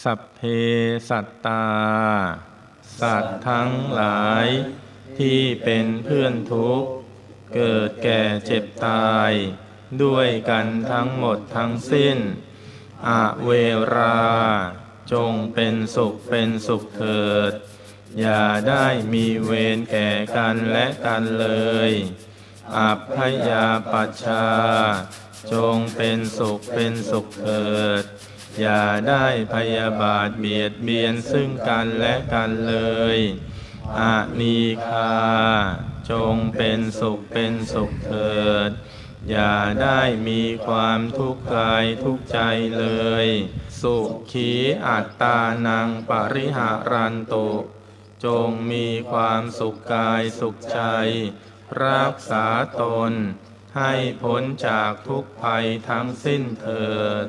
สัพเพสัตตา สัตว์ทั้งหลาย ที่เป็นเพื่อนทุกข์ เกิดแก่เจ็บตาย ด้วยกันทั้งหมดทั้งสิ้นอเวรา จงเป็นสุขเป็นสุขเถิด อย่าได้มีเวรแก่กันและกันเลย อัพพยาปัชชา จงเป็นสุขเป็นสุขเถิด อย่าได้พยาบาทเบียดเบียนซึ่งกันและกันเลยอานีคา จงเป็นสุขเป็นสุขเถิด อย่าได้มีความทุกข์กายทุกใจเลย สุขีอัตตานังปริหารันตุ จงมีความสุขกายสุขใจ รักษาตน ให้พ้นจากทุกภัยทั้งสิ้นเถิด